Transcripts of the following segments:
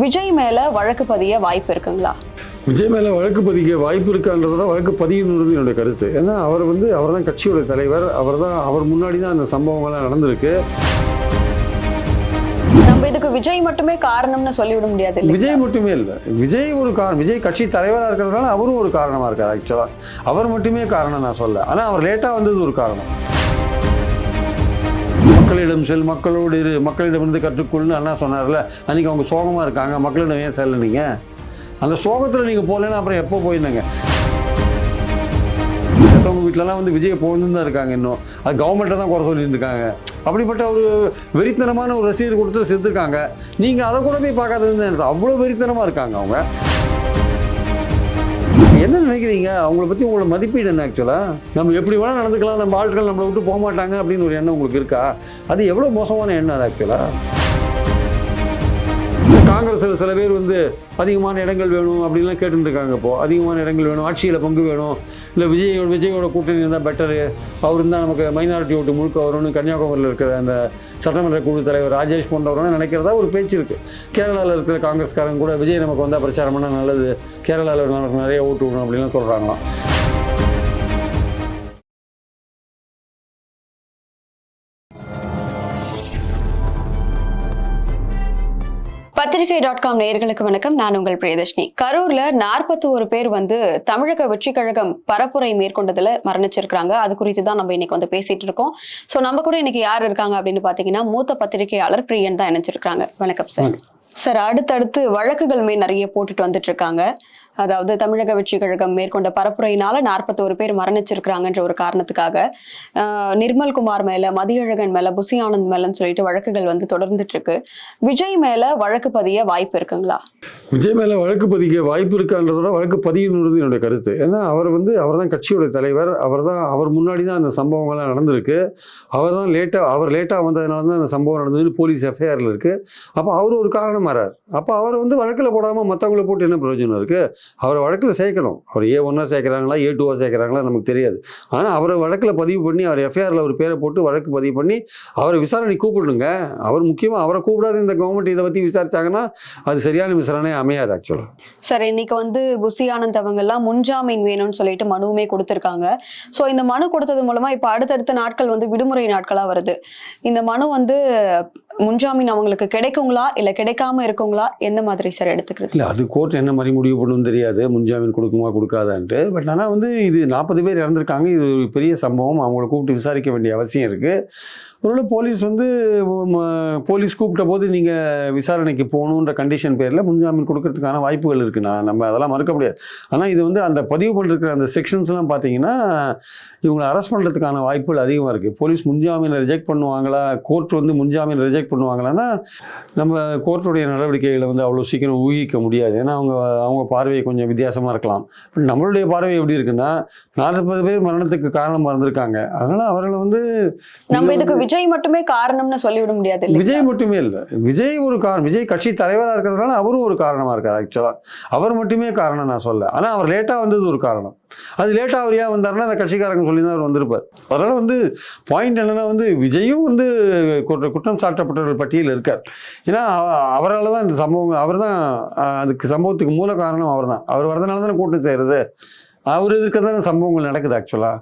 விஜய் மேல வழக்கு பதிய வாய்ப்பு இருக்குங்களா? விஜய் மேலே வழக்கு பதிக்க வாய்ப்பு இருக்கான்றதோட வழக்கு பதியணுன்றது என்னுடைய கருத்து. ஏன்னா அவர் வந்து அவர் தான் கட்சியோட தலைவர். அவர் தான் அவர் முன்னாடி தான் அந்த சம்பவங்கள்லாம் நடந்திருக்கு. நம்ம இதுக்கு விஜய் மட்டுமே காரணம்னு சொல்லிவிட முடியாது? விஜய் மட்டுமே இல்லை. விஜய் ஒரு காரணம் விஜய் கட்சி தலைவராக இருக்கிறதுனால அவரும் ஒரு காரணமாக இருக்கார் ஆக்சுவலாக அவர் மட்டுமே காரணம் நான் சொல்ல. ஆனால் அவர் லேட்டாக வந்தது ஒரு காரணம். மக்களிடம் செல் மக்களோடு இரு மக்களிடமிருந்து கற்றுக்கொள்னு அண்ணா சொன்னார்ல. அன்றைக்கி அவங்க சோகமாக இருக்காங்க. மக்களிடம் ஏன் செல்ல நீங்கள் அந்த சோகத்தில் நீங்கள் போகலன்னா அப்புறம் எப்போ போயிருந்தாங்க? செத்தவங்க வீட்டிலலாம் வந்து விஜய் போகணுன்னு தான் இருக்காங்க இன்னும். அது கவர்மெண்ட்டை தான் குறை சொல்லிட்டு இருக்காங்க அப்படிப்பட்ட ஒரு வெறித்தனமான ஒரு ரசீது கொடுத்து செத்துருக்காங்க. நீங்கள் அதை கூட போய் பார்க்காதது எனக்கு அவ்வளோ வெறித்தனமாக இருக்காங்க அவங்க. என்ன நினைக்கிறீங்க? அவங்கள பற்றி உங்களோட மதிப்பீடு என்ன ஆக்சுவலாக நம்ம எப்படி வேணால் நடந்துக்கலாம் நம்ம ஆட்கள் நம்மளை விட்டு போக மாட்டாங்க அப்படின்னு ஒரு எண்ணம் உங்களுக்கு இருக்கா? அது எவ்வளோ மோசமான எண்ணம் அது ஆக்சுவலாக காங்கிரஸில் சில பேர் வந்து அதிகமான இடங்கள் வேணும் அப்படின்லாம் கேட்டுருக்காங்க இப்போது அதிகமான இடங்கள் வேணும் ஆட்சியில் பங்கு வேணும். இல்லை விஜயோட விஜயோட கூட்டணி இருந்தால் பெட்டரு அவர் இருந்தால் நமக்கு மைனாரிட்டி ஓட்டு முழுக்க வரும்னு கன்னியாகுமரியில் இருக்கிற அந்த சட்டமன்ற குழு தலைவர் ராஜேஷ் போன்றவரெல்லாம் நினைக்கிறதா ஒரு பேச்சு இருக்குது கேரளாவில் இருக்கிற காங்கிரஸ்காரங்க கூட விஜய் நமக்கு வந்தால் பிரச்சாரம் பண்ணால் நல்லது. கேரளாவில் நமக்கு நிறைய ஓட்டு விடணும் அப்படின்லாம் சொல்கிறாங்களாம் பத்திரிகை டாட் காம் நேயர்களுக்கு வணக்கம். நான் உங்கள் பிரியதர்ஷினி. கரூர்ல நாற்பத்தி ஒரு பேர் வந்து தமிழக வெற்றி கழகம் பரப்புரை மேற்கொண்டதுல மரணிச்சிருக்காங்க அது குறித்து தான் நம்ம இன்னைக்கு வந்து பேசிட்டு இருக்கோம். சோ நம்ம கூட இன்னைக்கு யார் இருக்காங்க அப்படின்னு பாத்தீங்கன்னா மூத்த பத்திரிகையாளர் பிரியன் தான் இணைச்சிருக்காங்க வணக்கம் சார் சார் அடுத்தடுத்து வழக்குகள் மே நிறைய போட்டுட்டு வந்துட்டு இருக்காங்க. அதாவது தமிழக வெற்றி கழகம் மேற்கொண்ட பரப்புரையினால நாற்பத்தோரு பேர் மரணிச்சிருக்கிறாங்கன்ற ஒரு காரணத்துக்காக நிர்மல் குமார் மேல மதியழகன் மேல புசி ஆனந்த் மேலன்னு சொல்லிட்டு வழக்குகள் வந்து தொடர்ந்துட்டு இருக்கு விஜய் மேல வழக்கு பதிய வாய்ப்பு இருக்குங்களா? விஜய் மேலே வழக்கு பதிக்க வாய்ப்பு இருக்கான்றதோட வழக்கு பதியணுன்றது என்னுடைய கருத்து. ஏன்னா அவர் வந்து அவர் தான் கட்சியோட தலைவர் அவர் தான் அவர் முன்னாடி தான் அந்த சம்பவங்கள்லாம் நடந்திருக்கு. அவர் தான் லேட்டாக அவர் லேட்டாக வந்ததுனால தான் அந்த சம்பவம் நடந்ததுன்னு போலீஸ் எஃப்ஐஆரில் இருக்குது அப்போ அவர் ஒரு காரணம் மாறார். அப்போ அவர் வந்து வழக்கில் போடாமல் மற்றவங்கள போட்டு என்ன பிரயோஜனம் இருக்குது அவரை வழக்கில் சேர்க்கணும். அவர் ஏ ஒன்றா சேர்க்குறாங்களா ஏ டூவாக சேர்க்குறாங்களா நமக்கு தெரியாது. ஆனால் அவரை வழக்கில் பதிவு பண்ணி அவர் எஃப்ஐஆரில் ஒரு பேரை போட்டு வழக்கு பதிவு பண்ணி அவரை விசாரணை கூப்பிடணுங்க. அவர் முக்கியமாக அவரை கூப்பிடாத இந்த கவர்மெண்ட் இதை பற்றி விசாரிச்சாங்கன்னா அது சரியான விசாரணை அமையாது ஆக்சுவலாக சார் இன்னைக்கு வந்து புசி ஆனந்த் அவங்க எல்லாம் முன்ஜாமீன் வேணும்னு சொல்லிட்டு மனுவுமே கொடுத்திருக்காங்க. சோ இந்த மனு கொடுத்தது மூலமா இப்ப அடுத்தடுத்த நாட்கள் வந்து விடுமுறை நாட்களா வருது. இந்த மனு வந்து முன்ஜாமீன் அவங்களுக்கு கிடைக்குங்களா? இல்ல கிடைக்காம இருக்குங்களா? எந்த மாதிரி சார் எடுத்துக்கிறது? இல்லை அது கோர்ட் என்ன மாதிரி முடிவு பண்ணுன்னு தெரியாது முன்ஜாமீன் கொடுக்குமா கொடுக்காதான்ட்டு. பட் ஆனால் வந்து இது நாற்பது பேர் இறந்துருக்காங்க. இது ஒரு பெரிய சம்பவம். அவங்கள கூப்பிட்டு விசாரிக்க வேண்டிய அவசியம் இருக்குது ஒருவேளை போலீஸ் வந்து போலீஸ் கூப்பிட்ட போது நீங்கள் விசாரணைக்கு போகணுன்ற கண்டிஷன் பேரில் முன்ஜாமீன் கொடுக்கறதுக்கான வாய்ப்புகள் இருக்குது நான் நம்ம அதெல்லாம் மறுக்க முடியாது. ஆனால் இது வந்து அந்த பதிவு பண்ணிருக்கிற அந்த செக்ஷன்ஸ்லாம் பார்த்தீங்கன்னா இவங்களை அரெஸ்ட் பண்ணுறதுக்கான வாய்ப்புகள் அதிகமாக இருக்குது போலீஸ் முன்ஜாமீனை ரிஜெக்ட் பண்ணுவாங்களா? கோர்ட் வந்து முன்ஜாமீன் ரிஜெக்ட் பண்ணுவாங்களான்னா நம்ம கோர்ட்டுடைய நடவடிக்கைகளை வந்து அவ்வளோ சீக்கிரம் ஊகிக்க முடியாது. ஏன்னா அவங்க அவங்க பார்வை கொஞ்சம் வித்தியாசமாக இருக்கலாம். நம்மளுடைய பார்வை எப்படி இருக்குன்னா நாற்பது பேர் மரணத்துக்கு காரணமாக இருந்திருக்காங்க. அதனால் அவர்களை வந்து நம்ம இதுக்கு விஜய் மட்டுமே காரணம்னு சொல்லிவிட முடியாது விஜய் மட்டுமே இல்லை. விஜய் ஒரு காரணம். விஜய் கட்சி தலைவராக இருக்கிறதுனால அவரும் ஒரு காரணமாக இருக்கார் ஆக்சுவலாக அவர் மட்டுமே காரணம் நான் சொல்ல ஆனால் அவர் லேட்டாக வந்தது ஒரு காரணம். அது லேட்டாக அவர் ஏன் வந்தார்னா அந்த கட்சிக்காரங்க சொல்லி தான் அவர் வந்திருப்பார். அதனால் வந்து பாயிண்ட் என்னென்னா வந்து விஜயும் வந்து குற்றம் சாட்டப்பட்டவர்கள் பட்டியலில் இருக்கார். ஏன்னா அவரால் தான் இந்த சம்பவம் அவர் தான் அதுக்கு சம்பவத்துக்கு மூல காரணம் அவர் தான் அவர் வரதுனால தானே கூட்டம் செய்கிறது அவர் இருக்கிறதான சம்பவங்கள் நடக்குது ஆக்சுவலாக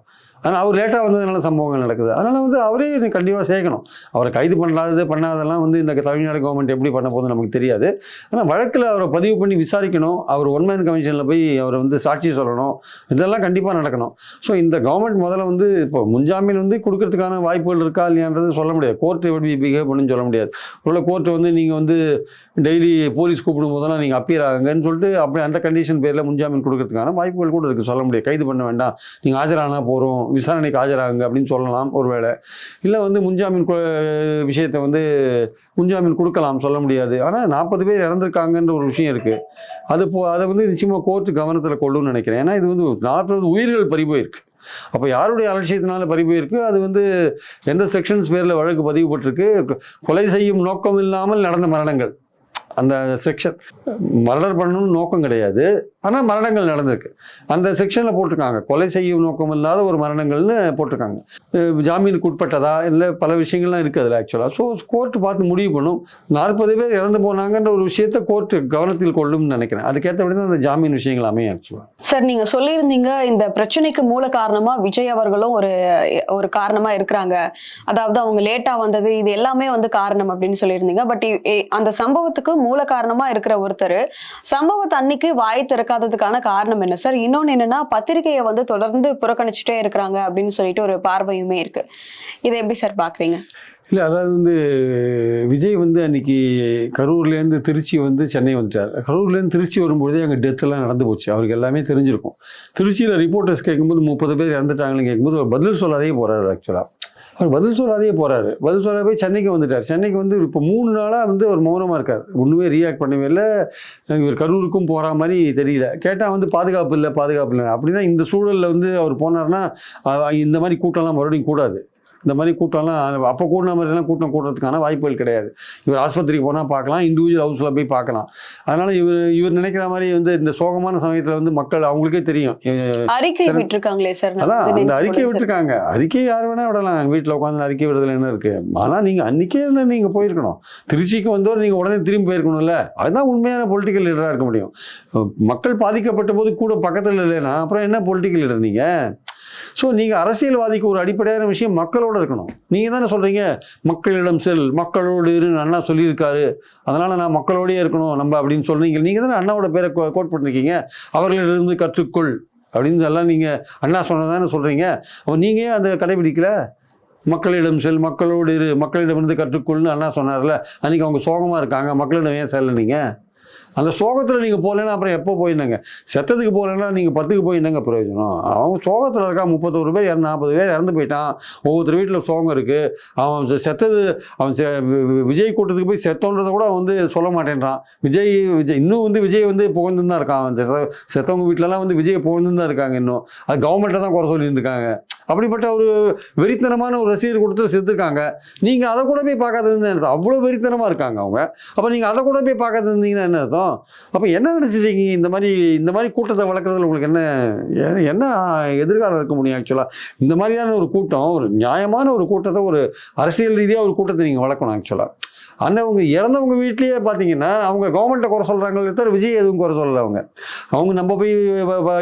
ஆனால் அவர் லேட்டாக வந்ததுனால சம்பவங்கள் நடக்குது. அதனால் வந்து அவரே இதை கண்டிப்பாக சேர்க்கணும். அவரை கைது பண்ணாதது பண்ணாதெல்லாம் வந்து இந்த தமிழ்நாடு கவர்மெண்ட் எப்படி பண்ண போகுது நமக்கு தெரியாது. ஆனால் வழக்கில் அவரை பதிவு பண்ணி விசாரிக்கணும். அவர் ஒன் மேன் கமிஷனில் போய் அவரை வந்து சாட்சி சொல்லணும். இதெல்லாம் கண்டிப்பாக நடக்கணும். ஸோ இந்த கவர்மெண்ட் முதல்ல வந்து இப்போ முன்ஜாமீன் வந்து கொடுக்கறதுக்கான வாய்ப்புகள் இருக்கா இல்லையான்றது சொல்ல முடியாது. கோர்ட் எப்படி பிஹேவ் பண்ணுன்னு சொல்ல முடியாது. உள்ள கோர்ட் வந்து நீங்கள் வந்து டெய்லி போலீஸ் கூப்பிடும் போதெல்லாம் நீங்கள் அப்பியர் ஆகுங்கன்னு சொல்லிட்டு அப்படி அந்த கண்டிஷன் பேரில் முன்ஜாமீன் கொடுக்கறதுக்கான வாய்ப்புகள் கூட இருக்குது சொல்ல முடியாது. கைது பண்ண வேண்டாம். நீங்கள் ஆஜரானா போகிறோம் விசாரணைக்கு ஆஜராகுங்க அப்படின்னு சொல்லலாம் ஒருவேளை. இல்லை வந்து முன்ஜாமீன் கொ- விஷயத்தை வந்து முன்ஜாமீன் கொடுக்கலாம் சொல்ல முடியாது. ஆனால் நாற்பது பேர் இறந்துருக்காங்கன்ற ஒரு விஷயம் இருக்குது அது போ அதை வந்து நிச்சயமாக கோர்ட்டு கவனத்தில் கொள்ளும்னு நினைக்கிறேன். ஏன்னா இது வந்து நாற்பது உயிர்கள் பறி போயிருக்கு. அப்போ யாருடைய அலட்சியத்தினால பறி போயிருக்கு? அது வந்து எந்த செக்ஷன்ஸ் பேரில் வழக்கு பதிவுபட்டிருக்கு? கொலை செய்யும் நோக்கம் இல்லாமல் நடந்த மரணங்கள். அந்த செக்ஷன் மர்டர் பண்ணணும்னு நோக்கம் கிடையாது. ஆனால் மரணங்கள் நடந்திருக்கு. அந்த செக்ஷனில் போட்டிருக்காங்க. கொலை செய்யும் நோக்கம் இல்லாத ஒரு மரணங்கள்னு போட்டிருக்காங்க. ஜாமீனுக்கு உட்பட்டதா? இல்லை பல விஷயங்கள்லாம் இருக்குது அதில் ஆக்சுவலாக ஸோ கோர்ட்டு பார்த்து முடிவு பண்ணும். நாற்பது பேர் இறந்து போனாங்கன்ற ஒரு விஷயத்த கோர்ட்டு கவனத்தில் கொள்ளும்னு நினைக்கிறேன். அதுக்கேற்றபடி தான் அந்த ஜாமீன் விஷயங்கள் அமையும் ஆக்சுவலாக சார் நீங்கள் சொல்லியிருந்தீங்க இந்த பிரச்சனைக்கு மூல காரணமாக விஜய் அவர்களும் ஒரு ஒரு காரணமாக இருக்கிறாங்க. அதாவது அவங்க லேட்டாக வந்தது இது எல்லாமே வந்து காரணம் அப்படின்னு சொல்லியிருந்தீங்க. பட் அந்த சம்பவத்துக்கு மூல காரணமாக இருக்கிற ஒருத்தர் சம்பவத்தை அன்னைக்கு வாய் திறக்காததுக்கான காரணம் என்ன? சார் இன்னொன்று என்னன்னா பத்திரிகையை வந்து தொடர்ந்து புறக்கணிச்சுட்டே இருக்கிறாங்க அப்படின்னு சொல்லிட்டு ஒரு பார்வையுமே இருக்கு. இதை எப்படி சார் பாக்குறீங்க? இல்லை அதாவது வந்து விஜய் வந்து அன்னைக்கு கரூர்லேருந்து திருச்சி வந்து சென்னை வந்துட்டார். கரூர்லேருந்து திருச்சி வரும்பொழுதே அங்கே டெத்தெல்லாம் நடந்து போச்சு. அவருக்கு எல்லாமே தெரிஞ்சிருக்கும். திருச்சியில் ரிப்போர்ட்டர்ஸ் கேட்கும்போது முப்பது பேர் இறந்துட்டாங்கன்னு கேட்கும்போது ஒரு பதில் சொல்லாதே போகிறாரு ஆக்சுவலாக அவர் பதில் சொல்லாதே போகிறாரு பதில் சொல்லாத போய் சென்னைக்கு வந்துட்டார். சென்னைக்கு வந்து இப்போ மூணு நாளாக வந்து அவர் மௌனமாக இருக்கார். ஒன்றுமே ரியாக்ட் பண்ணவே இல்லை. இவர் கரூருக்கும் போகிற மாதிரி தெரியல. கேட்டால் வந்து பாதுகாப்பு இல்லை பாதுகாப்பு இல்லை. அப்படின்னா இந்த சூழலில் வந்து அவர் போனார்னா இந்த மாதிரி கூட்டம்லாம் மறுபடியும் கூடாது. இந்த மாதிரி கூட்டம்லாம் அப்போ கூடின மாதிரிலாம் கூட்டம் கூடுறதுக்கான வாய்ப்புகள் கிடையாது. இவர் ஆஸ்பத்திரிக்கு போனால் பார்க்கலாம் இண்டிவிஜுவல் ஹவுஸில் போய் பார்க்கலாம். அதனால் இவர் இவர் நினைக்கிற மாதிரி வந்து இந்த சோகமான சமயத்தில் வந்து மக்கள் அவங்களுக்கே தெரியும். அறிக்கை விட்டிருக்காங்களே சார் அதான் அந்த அறிக்கை விட்டுருக்காங்க. அறிக்கை யார் வேணா விடலாம். வீட்டில் உட்காந்து அறிக்கை விடுறதுல என்ன இருக்கு ஆனால் நீங்கள் அன்றைக்கே நீங்கள் போயிருக்கணும்? திருச்சிக்கு வந்தவர் நீங்கள் உடனே திரும்பி போயிருக்கணும்ல? அதுதான் உண்மையான பொலிட்டிக்கல் லீடராக இருக்க முடியும். மக்கள் பாதிக்கப்பட்ட போது கூட பக்கத்தில் இல்லைன்னா அப்புறம் என்ன பொலிட்டிக்கல் லீடர் நீங்கள் ஸோ நீங்கள் அரசியல்வாதிக்கு ஒரு அடிப்படையான விஷயம் மக்களோட இருக்கணும். நீங்கள் தானே சொல்கிறீங்க மக்களிடம் செல் மக்களோடு இருன்னு அண்ணா சொல்லியிருக்காரு. அதனால் நான் மக்களோடயே இருக்கணும் நம்ம அப்படின்னு சொல்கிறீங்க நீங்கள் தானே அண்ணாவோட பேரை கோ- கோட் பண்ணிருக்கீங்க. அவர்களிடமிருந்து கற்றுக்கொள் அப்படின்னு எல்லாம் நீங்கள் அண்ணா சொன்னதானே சொல்கிறீங்க அப்போ நீங்கள் ஏன் கடைபிடிக்கல? மக்களிடம் செல் மக்களோடு இரு மக்களிடமிருந்து கற்றுக்கொள்னு அண்ணா சொன்னார்ல. அன்றைக்கி அவங்க சோகமாக இருக்காங்க. மக்களிடம் ஏன் செல்ல நீங்கள் அந்த சோகத்தில் நீங்கள் போகலன்னா அப்புறம் எப்போ போயிருந்தாங்க? செத்ததுக்கு போகலன்னா நீங்கள் பத்துக்கு போயிருந்தாங்க பிரயோஜனம். அவன் சோகத்தில் இருக்கா முப்பத்தோரு பேர் இறந்து நாற்பது பேர் இறந்து போயிட்டான். ஒவ்வொருத்தர் வீட்டில் சோகம் இருக்குது அவன் செ- செத்தது அவன் செ- விஜய் கூட்டத்துக்கு போய் செத்தோன்றதை கூட அவன் வந்து சொல்ல மாட்டேன்றான். விஜய் விஜய் இன்னும் வந்து விஜய் வந்து புகழ்ந்து தான் இருக்கான். அவன் செத்த- செத்தவங்க வீட்டிலலாம் வந்து விஜய் புகழ்ந்து தான் இருக்காங்க இன்னும். அது கவர்மெண்ட்டை தான் குறை சொல்லிட்டு அப்படிப்பட்ட ஒரு வெறித்தனமான ஒரு ரசிகர் கொடுத்து செத்துருக்காங்க. நீங்கள் அதை கூட போய் பார்க்காத இருந்தேன் அர்த்தம்? அவ்வளோ வெறித்தனமாக இருக்காங்க அவங்க. அப்போ நீங்கள் அதை கூட போய் பார்க்காத இருந்தீங்கன்னா என்ன அர்த்தம்? அப்போ என்ன நினச்சிருக்கீங்க? இந்த மாதிரி இந்த மாதிரி கூட்டத்தை வளர்க்குறதுல உங்களுக்கு என்ன என்ன- என்ன எதிர்காலம் இருக்க முடியும் ஆக்சுவலாக இந்த மாதிரியான ஒரு கூட்டம் ஒரு நியாயமான ஒரு கூட்டத்தை ஒரு அரசியல் ரீதியாக ஒரு கூட்டத்தை நீங்கள் வளர்க்கணும் ஆக்சுவலாக அந்த அவங்க இறந்தவங்க வீட்லேயே பார்த்தீங்கன்னா அவங்க கவர்மெண்ட்டை குறை சொல்கிறாங்களே தவிர விஜய் எதுவும் குறை சொல்லலை அவங்க. அவங்க நம்ம போய்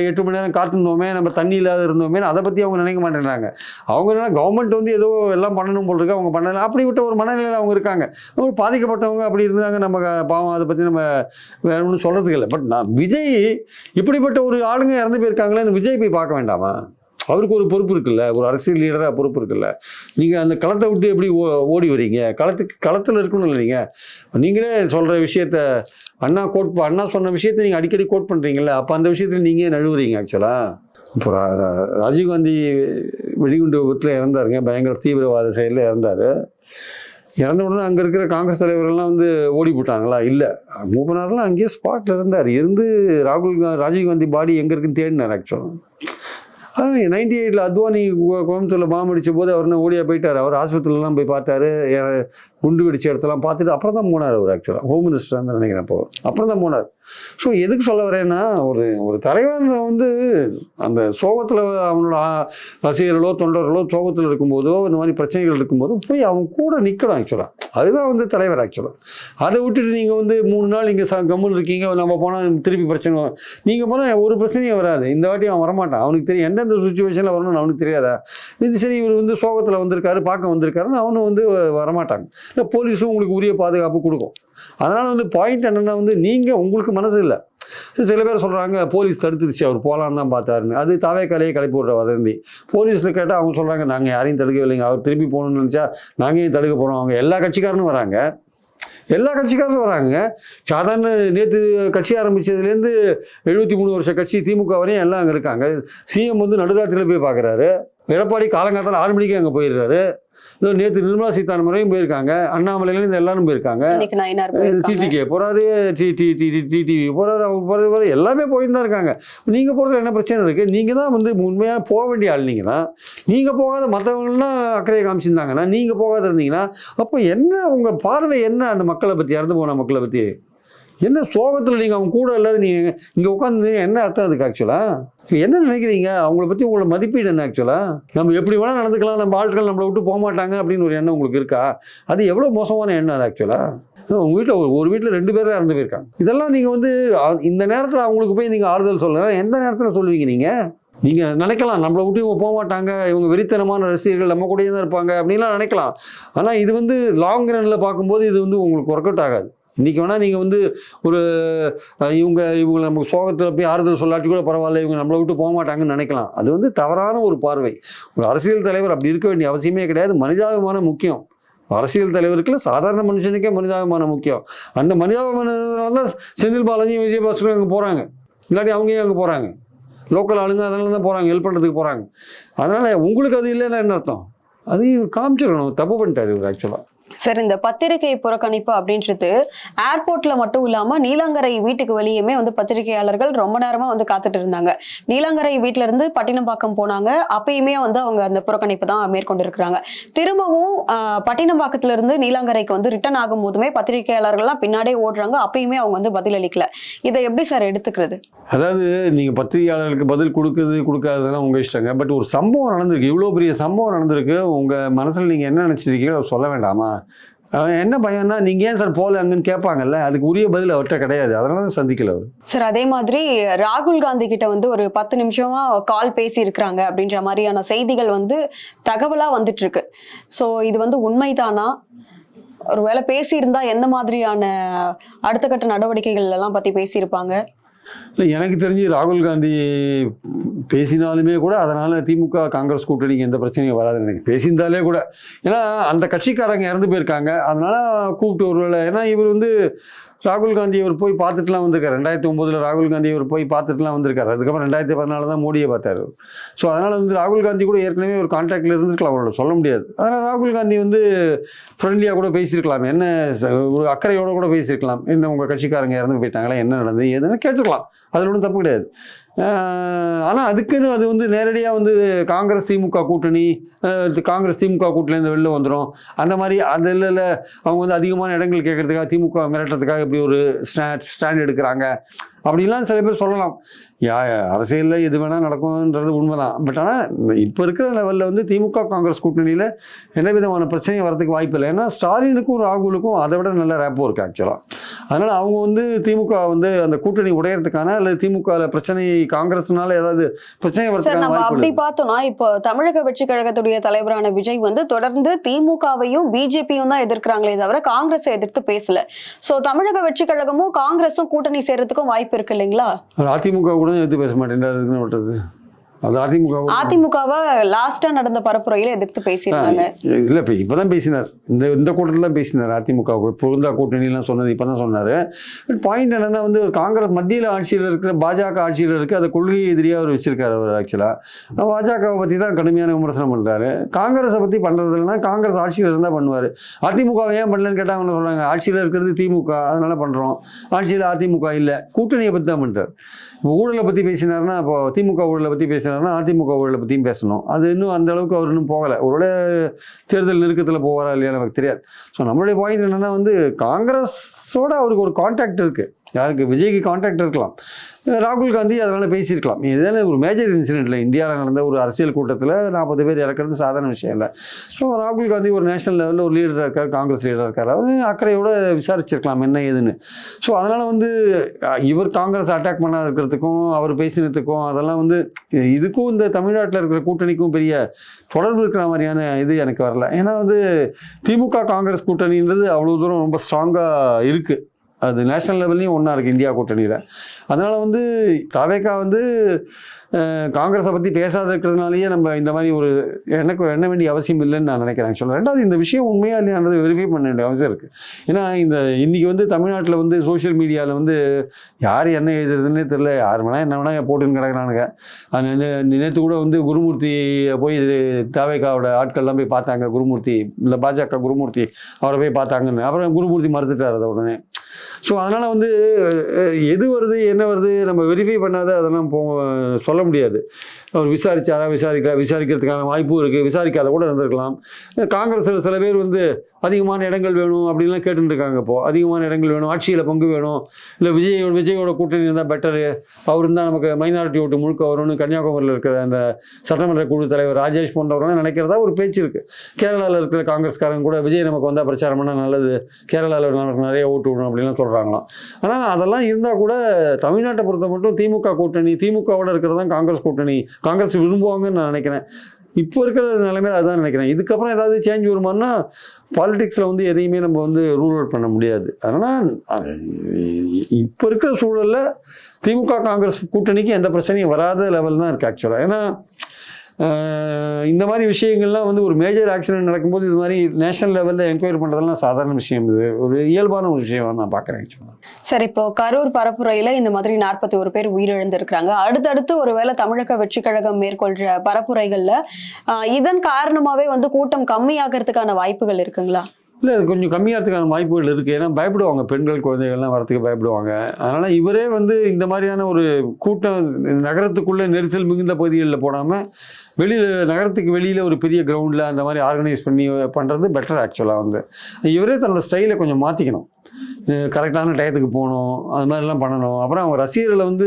எட்டு மணி நேரம் காத்திருந்தோமே நம்ம தண்ணி இல்லாத இருந்தோமே அதை பற்றி அவங்க நினைக்க மாட்டேங்கிறாங்க அவங்க என்ன கவர்மெண்ட் வந்து ஏதோ எல்லாம் பண்ணணும் போல் இருக்கு அவங்க பண்ணல. அப்படி விட்ட ஒரு மனநிலையில் அவங்க இருக்காங்க. ஒரு பாதிக்கப்பட்டவங்க அப்படி இருந்தாங்க நம்ம பாவம் அதை பற்றி நம்ம வேற ஒன்றும் சொல்கிறதுக்கு இல்லை. பட் நான் விஜய் இப்படிப்பட்ட ஒரு ஆளுங்க இறந்து போயிருக்காங்களேன்னு விஜய் போய் பார்க்க வேண்டாமா? அவருக்கு ஒரு பொறுப்பு இருக்குல்ல ஒரு அரசியல் லீடராக பொறுப்பு இருக்குல்ல. நீங்கள் அந்த களத்தை விட்டு எப்படி ஓ- ஓடி வரீங்க களத்துக்கு களத்தில் இருக்கணும் இல்லை நீங்கள் நீங்களே சொல்கிற விஷயத்த அண்ணா கோட் அண்ணா சொன்ன விஷயத்த நீங்கள் அடிக்கடி கோட் பண்ணுறீங்கல்ல அப்போ அந்த விஷயத்தில் நீங்கள் நழுவுறீங்க ஆக்சுவலாக இப்போ ராஜீவ்காந்தி வெடிகுண்டு விபத்தில் இறந்தாருங்க பயங்கர தீவிரவாத செயலில் இறந்தார். இறந்த உடனே அங்கே இருக்கிற காங்கிரஸ் தலைவர்கள்லாம் வந்து ஓடி போட்டாங்களா? இல்லை. மூப்பனாரெலாம் அங்கேயே ஸ்பாட்டில் இருந்தார். இருந்து ராகுல் கா ராஜீவ்காந்தி பாடி எங்கே இருக்குன்னு தேடினார் ஆக்சுவலாக நைன்டி எயிட்டில் அத்வானி கோயம்புத்தூரில் பாம்பு அடிச்ச போது அவர் என்ன ஓடியா போயிட்டார். அவர் ஆஸ்பத்திரியிலலாம் போய் பார்த்தாரு. குண்டு வெடிச்ச இடத்தெல்லாம் பார்த்துட்டு அப்புறம் தான் போனார் அவர் ஆக்சுவலாக ஹோம் மினிஸ்டர் தான் நினைக்கிறேன் அப்போ. அப்புறம் தான் போனார் ஸோ எதுக்கு சொல்ல வரேன்னா ஒரு ஒரு தலைவன் வந்து அந்த சோகத்தில் அவனோட ரசிகர்களோ தொண்டர்களோ சோகத்தில் இருக்கும்போதோ இந்த மாதிரி பிரச்சனைகள் இருக்கும்போதோ போய் அவன் கூட நிற்கணும் ஆக்சுவலாக அதுதான் வந்து தலைவர் ஆக்சுவலாக அதை விட்டுட்டு நீங்கள் வந்து மூணு நாள் இங்கே ச கம்முன்னு இருக்கீங்க நம்ம போனால் திருப்பி பிரச்சனை நீங்கள் போனால் ஒரு பிரச்சனையும் வராது. இந்த வாட்டி அவன் வரமாட்டான். அவனுக்கு தெரியும் எந்தெந்த சுச்சுவேஷனில் வரணும்னு அவனுக்கு தெரியாதா? இது சரி இவர் வந்து சோகத்தில் வந்திருக்காரு பார்க்க வந்திருக்காருன்னு அவனும் வந்து வரமாட்டாங்க. இல்லை போலீஸும் உங்களுக்கு உரிய பாதுகாப்பு கொடுக்கும். அதனால் வந்து பாயிண்ட் என்னென்னா வந்து நீங்கள் உங்களுக்கு மனசு இல்லை. சில பேர் சொல்கிறாங்க போலீஸ் தடுத்துருச்சு அவர் போகலான்னு தான் பார்த்தாருன்னு. அது தாவே கலையை கிளப்பி விட்ற வதந்தி. போலீஸில் கேட்டால் அவங்க சொல்கிறாங்க நாங்கள் யாரையும் தடுக்கவில்லைங்க. அவர் திரும்பி போகணும்னு நினச்சா நாங்கள் தடுக்க போகிறோம் அவங்க எல்லா கட்சிக்காரனும் வராங்க. எல்லா கட்சிக்காரரும் வராங்க. சாதாரண நேற்று கட்சி ஆரம்பித்ததுலேருந்து எழுபத்தி மூணு வருஷ கட்சி திமுக வரையும் எல்லாம் அங்கே இருக்காங்க. சிஎம் வந்து நடுராத்திரியில் போய் பார்க்குறாரு எடப்பாடி காலங்காத்தால் ஆறு மணிக்கு அங்கே போயிடுறாரு. இதோ நேற்று நிர்மலா சீதாராமன் வரையும் போயிருக்காங்க. அண்ணாமலையிலேருந்து எல்லாரும் போயிருக்காங்க. டிடிகே போகிறாரு T T T T TTV போகிறாரு அவங்க போகிறது போகிற எல்லாமே போயிட்டு தான் இருக்காங்க. நீங்கள் போகிறதுல என்ன பிரச்சனை இருக்குது நீங்கள் தான் வந்து உண்மையாக போக வேண்டிய ஆள் நீங்கள் தான். நீங்கள் போகாத மற்றவங்களாம் அக்கறையை காமிச்சிருந்தாங்கன்னா நீங்கள் போகாத இருந்தீங்கன்னா அப்போ என்ன உங்கள் பார்வை என்ன அந்த மக்களை பற்றி இறந்து போன மக்களை பற்றி என்ன சோகத்தில் நீங்கள் அவங்க கூட இல்லாத நீங்கள் இங்கே உட்காந்து என்ன அர்த்தம் அதுக்கு ஆக்சுவலாக என்ன நினைக்கிறீங்க? அவங்கள பற்றி உங்களோட மதிப்பீடு என்ன ஆக்சுவலாக நம்ம எப்படி வேணால் நடந்துக்கலாம் நம்ம ஆட்கள் நம்மளை விட்டு போக மாட்டாங்க அப்படின்னு ஒரு எண்ணம் உங்களுக்கு இருக்கா? அது எவ்வளோ மோசமான எண்ணம் அது ஆக்சுவலாக உங்கள் வீட்டில் ஒரு ஒரு வீட்டில் ரெண்டு பேரும் இறந்து போயிருக்காங்க. இதெல்லாம் நீங்கள் வந்து இந்த நேரத்தில் அவங்களுக்கு போய் நீங்கள் ஆறுதல் சொல்லலாம் எந்த நேரத்தில் சொல்லுவீங்க நீங்கள் நீங்கள் நினைக்கலாம் நம்மளை விட்டு இவங்க போக மாட்டாங்க இவங்க வெறித்தனமான ரசிகர்கள் நம்ம கூடயே தான் இருப்பாங்க அப்படின்லாம் நினைக்கலாம். ஆனால் இது வந்து லாங் ரன்னில் பார்க்கும்போது இது வந்து உங்களுக்கு ஒர்க் அவுட் ஆகாது. இன்றைக்கி வேணால் நீங்கள் வந்து ஒரு இவங்க இவங்க நம்ம சோகத்தில் போய் ஆறுதல் சொல்லாட்டி கூட பரவாயில்ல இவங்க நம்மளை விட்டு போக மாட்டாங்கன்னு நினைக்கலாம். அது வந்து தவறான ஒரு பார்வை. ஒரு அரசியல் தலைவர் அப்படி இருக்க வேண்டிய அவசியமே கிடையாது. மனிதாபிமானம் முக்கியம். அரசியல் தலைவருக்குல சாதாரண மனுஷனுக்கே மனிதாபிமானம் முக்கியம். அந்த மனிதாபிமானதுனால தான் செந்தில் பாலாஜியும் விஜயபாஸ்கரும் அங்கே போகிறாங்க இல்லாட்டி அவங்க அங்கே போகிறாங்க லோக்கல் ஆளுங்க அதனால தான் போகிறாங்க ஹெல்ப் பண்ணுறதுக்கு போகிறாங்க அதனால் உங்களுக்கு அது இல்லைன்னா என்ன அர்த்தம்? அது இவர் காமிச்சிடணும். தப்பு பண்ணிட்டாரு இவர் ஆக்சுவலாக சார் இந்த பத்திரிகை புறக்கணிப்பு அப்படின்றது ஏர்போர்ட்ல மட்டும் இல்லாம நீலாங்கரை வீட்டுக்கு வெளியுமே வந்து பத்திரிகையாளர்கள் ரொம்ப நேரமா வந்து காத்துட்டு இருந்தாங்க. நீலாங்கரை வீட்டுல இருந்து பட்டினம்பாக்கம் போனாங்க. அப்பயுமே வந்து அவங்க அந்த புறக்கணிப்பு தான் மேற்கொண்டு இருக்கிறாங்க திரும்பவும் பட்டினம்பாக்கத்துல இருந்து நீலாங்கரைக்கு வந்து ரிட்டர்ன் ஆகும் போதுமே பத்திரிகையாளர்கள்லாம் பின்னாடியே ஓடுறாங்க. அப்பயுமே அவங்க வந்து பதில் அளிக்கல. இதை எப்படி சார் எடுத்துக்கிறது? அதாவது நீங்கள் பத்திரிகையாளர்களுக்கு பதில் கொடுக்குறது கொடுக்காததெல்லாம் உங்கள் இஷ்டங்க. பட் ஒரு சம்பவம் நடந்திருக்கு. இவ்வளோ பெரிய சம்பவம் நடந்திருக்கு. உங்கள் மனசில் நீங்கள் என்ன நினச்சிருக்கீங்களோ அதை சொல்ல வேண்டாமா? என்ன பயம்னா நீங்கள் ஏன் சார் போகல அங்கன்னு கேட்பாங்கல்ல அதுக்கு உரிய பதில் அவர்கிட்ட கிடையாது. அதனால தான் சந்திக்கல அவர். சார் அதே மாதிரி ராகுல் காந்தி கிட்ட வந்து ஒரு பத்து நிமிஷமா கால் பேசி இருக்கிறாங்க அப்படின்ற மாதிரியான செய்திகள் வந்து தகவலா வந்துட்டு இருக்கு ஸோ இது வந்து உண்மைதானா? ஒருவேளை பேசியிருந்தா எந்த மாதிரியான அடுத்த கட்ட நடவடிக்கைகள் எல்லாம் பத்தி பேசியிருப்பாங்க? இல்லை எனக்கு தெரிஞ்சு ராகுல் காந்தி பேசினாலுமே கூட அதனால் திமுக காங்கிரஸ் கூட்டணிக்கு எந்த பிரச்சனையும் வராது. எனக்கு பேசியிருந்தாலே கூட. ஏன்னா அந்த கட்சிக்காரங்க இறந்து போயிருக்காங்க. அதனால் கூப்பிட்டு ஒருவேளை ஏன்னா இவர் வந்து ராகுல் காந்தி அவர் போய் பார்த்துட்டுலாம் வந்திருக்காரு. ரெண்டாயிரத்தி ஒம்போதில் ராகுல் காந்தி அவர் போய் பார்த்துட்டுலாம் வந்திருக்காரு. அதுக்கப்புறம் ரெண்டாயிரத்தி பதினாலு தான் மோடியை பார்த்தாரு. ஸோ அதனால் வந்து ராகுல் காந்தி கூட ஏற்கனவே ஒரு கான்டாக்டில் இருந்துருக்கலாம். அவரோட சொல்ல முடியாது. அதனால் ராகுல் காந்தி வந்து ஃப்ரெண்ட்லியாக கூட பேசியிருக்கலாம். என்ன ச- ஒரு அக்கறையோட கூட பேசியிருக்கலாம். என்ன உங்கள் கட்சிக்காரங்க இறந்து போயிட்டாங்களா? என்ன நடந்தது? ஏதுன்னு கேட்டுக்கலாம். அதில் ஒன்றும் தப்பு கிடையாது. ஆனால் அதுக்குன்னு அது வந்து நேரடியாக வந்து காங்கிரஸ் திமுக கூட்டணி காங்கிரஸ் திமுக கூட்டணிலேருந்து வெளில வந்துடும் அந்த மாதிரி அந்த இல்லைல்ல அவங்க வந்து அதிகமான இடங்கள் கேட்கறதுக்காக திமுக மிரட்டுறதுக்காக இப்படி ஒரு ஸ்டாண்ட் ஸ்டாண்ட் எடுக்கிறாங்க. அப்படிலாம் சில பேர் சொல்லலாம். யா அரசியலில் எது வேணால் நடக்கும்ன்றது உண்மைதான். பட் ஆனால் இப்போ இருக்கிற லெவலில் வந்து திமுக காங்கிரஸ் கூட்டணியில் எந்த விதமான பிரச்சனையும் வரதுக்கு வாய்ப்பு இல்லை. ஏன்னா ஸ்டாலினுக்கும் ராகுலுக்கும் அதை விட நல்ல ரேப்போ இருக்குது ஆக்சுவலாக அதனால் அவங்க வந்து திமுக வந்து அந்த கூட்டணி உடையறதுக்கான அல்லது திமுகவில் பிரச்சனை காங்கிரஸ்னால ஏதாவது பிரச்சனை வரதுக்கான நம்ம அப்படி பார்த்தோம்னா இப்போ தமிழக வெற்றி கழகத்துடைய தலைவரான விஜய் வந்து தொடர்ந்து திமுகவையும் பிஜேபியும் தான் எதிர்க்கிறாங்களே தவிர காங்கிரஸை எதிர்த்து பேசல. சோ தமிழக வெற்றி கழகமும் காங்கிரஸும் கூட்டணி சேர்றதுக்கும் வாய்ப்பு இருக்கு இல்லைங்களா? அதிமுக கூட எதிர்த்து பேச மாட்டேன் விட்டுறது அது அதிமுக அதிமுகவை லாஸ்டா நடந்த பரப்புரையில எதிர்த்து பேசியிருந்தாங்க. இல்லை இப்போ தான் பேசினார். இந்த இந்த கூட்டத்தில் தான் பேசினார் அதிமுக பொருந்தா கூட்டணிலாம் சொன்னது இப்போ தான் சொன்னார் பாயிண்ட் என்னென்னா வந்து காங்கிரஸ் மத்தியில் ஆட்சியில் இருக்கிற பாஜக ஆட்சியில் இருக்குது அதை கொள்கை எதிரியாக அவர் வச்சிருக்காரு அவர் ஆக்சுவலாக பாஜகவை பற்றி தான் கடுமையான விமர்சனம் பண்ணுறாரு காங்கிரஸை பற்றி பண்ணுறதுலனா காங்கிரஸ் ஆட்சியில் இருந்தால் பண்ணுவார். அதிமுகவை ஏன் பண்ணலன்னு கேட்டால் அவங்க சொல்கிறாங்க ஆட்சியில் இருக்கிறது திமுக அதனால் பண்ணுறோம் ஆட்சியில் அதிமுக இல்லை. கூட்டணியை பற்றி தான் பண்ணுறாரு இப்போ ஊழலை பற்றி பேசினார்னா இப்போ திமுக ஊழலை பற்றி பேசினார்னா அதிமுக ஊழலை பற்றியும் பேசணும். அது இன்னும் அந்த அளவுக்கு அவர் இன்னும் போகலை. ஒருவேளை தேர்தல் நெருக்கத்தில் போவாரா இல்லையா நமக்கு தெரியாது. ஸோ நம்மளுடைய பாயிண்ட் என்னென்னா வந்து காங்கிரஸோட அவருக்கு ஒரு கான்டாக்ட் இருக்குது யாருக்கு? விஜய்க்கு கான்டாக்ட் இருக்கலாம். ராகுல் காந்தி அதனால் பேசியிருக்கலாம். இதுதானே ஒரு மேஜர் இன்சிடென்ட் இந்தியாவில் நடந்த ஒரு அரசியல் கூட்டத்தில் நாற்பது பேர் இறக்கிறது சாதாரண விஷயம் இல்லை. ஸோ ராகுல் காந்தி ஒரு நேஷனல் லெவலில் ஒரு லீடராக இருக்கார் காங்கிரஸ் லீடராக இருக்கார். அவர் அக்கறையோட விசாரிச்சிருக்கலாம் என்ன ஏதுன்னு. ஸோ அதனால் வந்து இவர் காங்கிரஸ் அட்டாக் பண்ணாத இருக்கிறதுக்கும் அவர் பேசினதுக்கும் அதெல்லாம் வந்து இதுக்கும் இந்த தமிழ்நாட்டில் இருக்கிற கூட்டணிக்கும் பெரிய தொடர்பு இருக்கிற மாதிரியான இது எனக்கு வரல. ஏன்னா வந்து திமுக காங்கிரஸ் கூட்டணின்றது அவ்வளோ தூரம் ரொம்ப ஸ்ட்ராங்காக இருக்குது அது நேஷனல் லெவல்லையும் ஒன்றா இருக்குது இந்தியா கூட்டணியில். அதனால் வந்து தவேக்கா வந்து காங்கிரஸை பற்றி பேசாத இருக்கிறதுனாலயே நம்ம இந்த மாதிரி ஒரு எனக்கு எண்ண வேண்டிய அவசியம் இல்லைன்னு நான் நினைக்கிறேன். சொல்ல ரெண்டாவது இந்த விஷயம் உண்மையாக இல்லையான்றது வெரிஃபை பண்ண வேண்டிய அவசியம் இருக்குது ஏன்னா இந்த இன்றைக்கி வந்து தமிழ்நாட்டில் வந்து சோஷியல் மீடியாவில் வந்து யார் என்ன எழுதுறதுன்னே தெரில யார் வேணால் என்ன வேணால் போட்டுன்னு கிடக்குறானுங்க. நேற்று கூட வந்து குருமூர்த்தி போய் தாவேக்காவோட ஆட்கள்லாம் போய் பார்த்தாங்க. குருமூர்த்தி இல்லை பாஜக குருமூர்த்தி அவரை போய் பார்த்தாங்கன்னு. அப்புறம் குருமூர்த்தி மறுத்துட்டார் அதை உடனே. ஸோ அதனால் வந்து எது வருது என்ன வருது நம்ம வெரிஃபை பண்ணாத அதெல்லாம் போ சொல்ல முடியாது. அவர் விசாரிச்சாரா விசாரிக்கல விசாரிக்கிறதுக்கான வாய்ப்பும் இருக்குது விசாரிக்காத கூட இருந்திருக்கலாம். காங்கிரஸில் சில பேர் வந்து அதிகமான இடங்கள் வேணும் அப்படின்லாம் கேட்டுருக்காங்க இப்போது அதிகமான இடங்கள் வேணும் ஆட்சியில் பங்கு வேணும். இல்லை விஜய் விஜயோட கூட்டணி இருந்தால் பெட்டரு அவர் இருந்தால் நமக்கு மைனாரிட்டி ஓட்டு முழுக்க வரும்னு கன்னியாகுமரியில் இருக்கிற அந்த சட்டமன்ற குழு தலைவர் ராஜேஷ் போன்றவரெல்லாம் நினைக்கிறதா ஒரு பேச்சு இருக்குது கேரளாவில் இருக்கிற காங்கிரஸ்காரங்க கூட விஜய் நமக்கு வந்தால் பிரச்சாரம் பண்ணால் நல்லது. கேரளாவில் நமக்கு நிறைய ஓட்டு விடணும் அப்படின்லாம் சொல்கிறாங்களாம் ஆனால் அதெல்லாம் இருந்தால் கூட தமிழ்நாட்டை பொறுத்த மட்டும் திமுக கூட்டணி திமுகவோட இருக்கிறது தான் காங்கிரஸ் கூட்டணி. காங்கிரஸ் விரும்புவாங்கன்னு நான் நினைக்கிறேன். இப்போ இருக்கிற நிலைமையில அதான் நினைக்கிறேன். இதுக்கப்புறம் ஏதாவது சேஞ்ச் வருமானா பாலிடிக்ஸில் வந்து எதையுமே நம்ம வந்து ரூல் அவுட் பண்ண முடியாது. அதனால் இப்போ இருக்கிற சூழலில் திமுக காங்கிரஸ் கூட்டணிக்கு எந்த பிரச்சனையும் வராத லெவல் தான் இருக்குது ஆக்சுவலாக ஏன்னா இந்த மாதிரி விஷயங்கள்லாம் வந்து ஒரு மேஜர் ஆக்சிடென்ட் நடக்கும்போது இது மாதிரி நேஷனல் லெவலில் என்கொயரி பண்ணுறதெல்லாம் சாதாரண விஷயம். இது ஒரு இயல்பான ஒரு விஷயம் நான் பார்க்குறேன். சார் இப்போ கரூர் பரப்புரையில இந்த மாதிரி நாற்பத்தி ஒரு பேர் உயிரிழந்திருக்கிறாங்க. அடுத்தடுத்து ஒருவேளை தமிழக வெற்றி கழகம் மேற்கொள்ற பரப்புரைகள்ல இதன் காரணமாவே வந்து கூட்டம் கம்மியாகிறதுக்கான வாய்ப்புகள் இருக்குங்களா? இல்லை அது கொஞ்சம் கம்மியாகிறதுக்கான வாய்ப்புகள் இருக்குது ஏன்னா பயப்படுவாங்க. பெண்கள் குழந்தைகள்லாம் வரத்துக்கு பயப்படுவாங்க. அதனால் இவரே வந்து இந்த மாதிரியான ஒரு கூட்டம் நகரத்துக்குள்ளே நெரிசல் மிகுந்த பகுதிகளில் போடாமல் வெளியில் நகரத்துக்கு வெளியில் ஒரு பெரிய கிரவுண்டில் அந்த மாதிரி ஆர்கனைஸ் பண்ணி பண்ணுறது பெட்டர் ஆக்சுவலாக வந்து. இவரே தன்னோட ஸ்டைலை கொஞ்சம் மாற்றிக்கணும் கரெக்டான டயத்துக்கு போகணும் அது மாதிரிலாம் பண்ணணும். அப்புறம் அவங்க ரசிகர்களை வந்து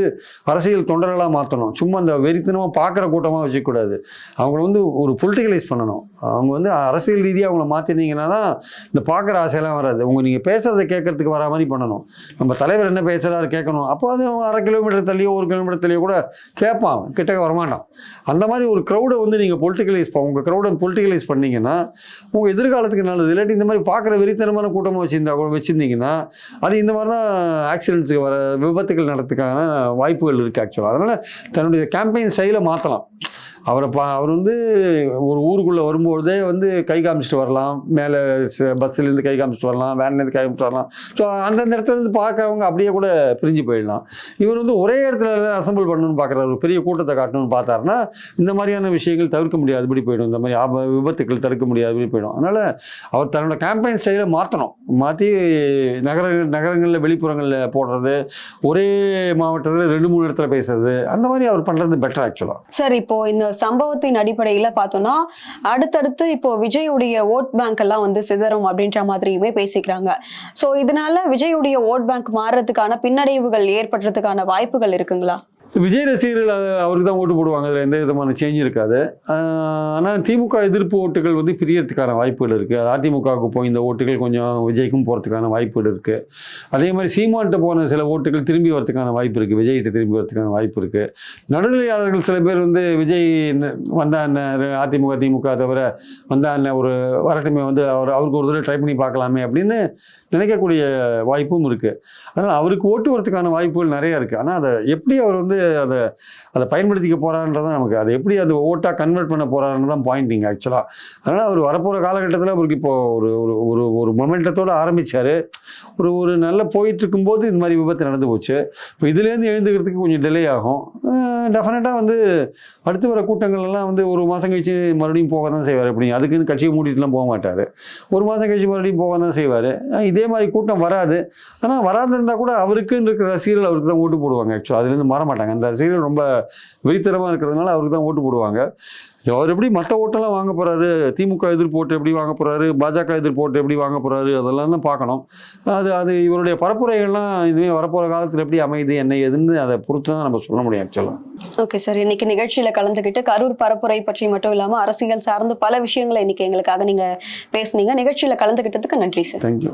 அரசியல் தொண்டர்களாக மாற்றணும் சும்மா அந்த வெறித்தனமாக பார்க்குற கூட்டமாக வச்சுக்கூடாது அவங்கள வந்து ஒரு பொலிட்டிகலைஸ் பண்ணணும். அவங்க வந்து அரசியல் ரீதியாக அவங்கள மாற்றினீங்கன்னா தான் இந்த பார்க்குற ஆசையெல்லாம் வராது. உங்கள் நீங்கள் பேசுகிறத கேட்கறதுக்கு வர மாதிரி பண்ணணும். நம்ம தலைவர் என்ன பேசுகிறாரு கேட்கணும். அப்போ அது அவன் அரை கிலோமீட்டர் தள்ளியோ ஒரு கிலோமீட்டர் தள்ளியோ கூட கேட்பான் கிட்டக்க வரமாட்டான். அந்த மாதிரி ஒரு க்ரௌடை வந்து நீங்கள் பொலிட்டிகலைஸ் உங்கள் க்ரௌடை பொலிட்டிகலைஸ் பண்ணீங்கன்னா உங்கள் எதிர்காலத்துக்கு நல்லது. இல்லாட்டி இந்த மாதிரி பார்க்குற வெறித்தனமான கூட்டமாக வச்சுருந்தா கூட வச்சுருந்தீங்கன்னா அது இந்த மாதிரி தான் ஆக்சிடென்ட்ஸுக்கு வர விபத்துகள் நடத்துக்கான வாய்ப்புகள் இருக்குது ஆக்சுவலாக அதனால் தன்னுடைய கேம்பெயின் ஸ்டைலை மாற்றலாம் அவரை பா அவர் வந்து ஒரு ஊருக்குள்ளே வரும்பொழுதே வந்து கை காமிச்சிட்டு வரலாம். மேலே பஸ்ஸுலேருந்து கை காமிச்சிட்டு வரலாம். வேன்லேருந்து கை காமிச்சிட்டு வரலாம். ஸோ அந்தந்த இடத்துல இருந்து பார்க்கறவங்க அப்படியே கூட பிரிஞ்சு போயிடலாம். இவர் வந்து ஒரே இடத்துல அசம்பிள் பண்ணணும்னு பார்க்குறாரு ஒரு பெரிய கூட்டத்தை காட்டணும்னு பார்த்தாருன்னா இந்த மாதிரியான விஷயங்கள் தவிர்க்க முடியாதபடி போயிடும். இந்த மாதிரி ஆப விபத்துக்கள் தடுக்க முடியாதபடி போயிடும். அதனால் அவர் தன்னோட கேம்பெயின் ஸ்டைலை மாற்றணும் மாற்றி நகர நகரங்களில் வெளிப்புறங்களில் போடுறது ஒரே மாவட்டத்தில் ரெண்டு மூணு இடத்துல பேசுறது அந்த மாதிரி அவர் பண்ணுறது பெட்டர் ஆக்சுவலாக சார் இப்போ இந்த சம்பவத்தின் அடிப்படையில பார்த்தோம்னா அடுத்தடுத்து இப்போ விஜயுடைய ஓட் பேங்க் எல்லாம் வந்து சிதறும் அப்படின்ற மாதிரியுமே பேசிக்கிறாங்க. சோ இதனால விஜயுடைய ஓட் பேங்க் மாறுறதுக்கான பின்னடைவுகள் ஏற்படுறதுக்கான வாய்ப்புகள் இருக்குங்களா? விஜய் ரசிகர்கள் அவருக்கு தான் ஓட்டு போடுவாங்க. அதில் எந்த விதமான சேஞ்ச் இருக்காது. ஆனால் திமுக எதிர்ப்பு ஓட்டுகள் வந்து பிரியறதுக்கான வாய்ப்புகள் இருக்குது அதிமுகவுக்கு போய் இந்த ஓட்டுகள் கொஞ்சம் விஜய்க்கும் போகிறதுக்கான வாய்ப்புகள் இருக்குது அதே மாதிரி சீமான்ட்ட போன சில ஓட்டுகள் திரும்பி வரதுக்கான வாய்ப்பு இருக்குது விஜய்கிட்ட திரும்பி வரதுக்கான வாய்ப்பு இருக்குது நடுநிலையாளர்கள் சில பேர் வந்து விஜய் ந- வந்தா என்ன அதிமுக திமுக தவிர வந்தா என்ன ஒரு வரட்டுமே வந்து அவர் அவருக்கு ஒரு தடவை ட்ரை பண்ணி பார்க்கலாமே அப்படின்னு நினைக்கக்கூடிய வாய்ப்பும் இருக்குது அதனால் அவருக்கு ஓட்டு வரதுக்கான வாய்ப்புகள் நிறைய இருக்குது ஆனால் அதை எப்படி அவர் வந்து அதை அதை பயன்படுத்திக்க போகிறான்றது நமக்கு அதை எப்படி அது ஓட்டாக கன்வெர்ட் பண்ண போகிறாருன்னு தான் பாயிண்டிங் ஆக்சுவலாக அதனால் அவர் வரப்போகிற காலகட்டத்தில் அவருக்கு இப்போ ஒரு ஒரு ஒரு ஒரு மொமெண்டத்தோடு ஆரம்பித்தார் ஒரு ஒரு நல்ல போயிட்டு இருக்கும்போது இது மாதிரி விபத்து நடந்து போச்சு. இப்போ இதுலேருந்து எழுந்துக்கிறதுக்கு கொஞ்சம் டிலே ஆகும். டெஃபினட்டாக வந்து அடுத்து வர கூட்டங்கள் எல்லாம் வந்து ஒரு மாதம் கழிச்சு மறுபடியும் போக தான் செய்வார். அப்படி அதுக்குன்னு கட்சியை மூடிட்டுலாம் போக மாட்டார். ஒரு மாதம் கழிச்சு மறுபடியும் போக தான் செய்வார். இதே மாதிரி கூட்டம் வராது. ஆனால் வராது இருந்தால் கூட அவருக்குன்னு இருக்கிற ரசிகர்கள் அவருக்கு தான் ஓட்டு போடுவாங்க ஆக்சுவலாக அதுலேருந்து மாற மாட்டாங்க. அந்த ரசிகர்கள் ரொம்ப வெறித்தனமாக இருக்கிறதுனால அவருக்கு தான் ஓட்டு போடுவாங்க. அவர் எப்படி மற்ற ஓட்டெல்லாம் வாங்க போகிறாரு திமுக எதிர்ப்பு ஓட்டு எப்படி வாங்க போகிறாரு பாஜக எதிர்ப்பு ஓட்டு எப்படி வாங்க போகிறாரு அதெல்லாம் தான் பார்க்கணும். அது அது இவருடைய பரப்புரைகள்லாம் இதுவே வரப்போகிற காலத்தில் எப்படி அமையுது என்ன ஏதுன்னு அதை பொறுத்து தான் நம்ம சொல்ல முடியும் ஆக்சுவலாக ஓகே சார் இன்னைக்கு நிகழ்ச்சியில கலந்துக்கிட்டு கரூர் பரப்புரை பற்றி மட்டும் இல்லாம அரசியல் சார்ந்து பல விஷயங்களை இன்னைக்கு எங்களுக்காக நீங்க பேசுனீங்க. நிகழ்ச்சியில கலந்துக்கிட்டதுக்கு நன்றி சார் தேங்க்யூ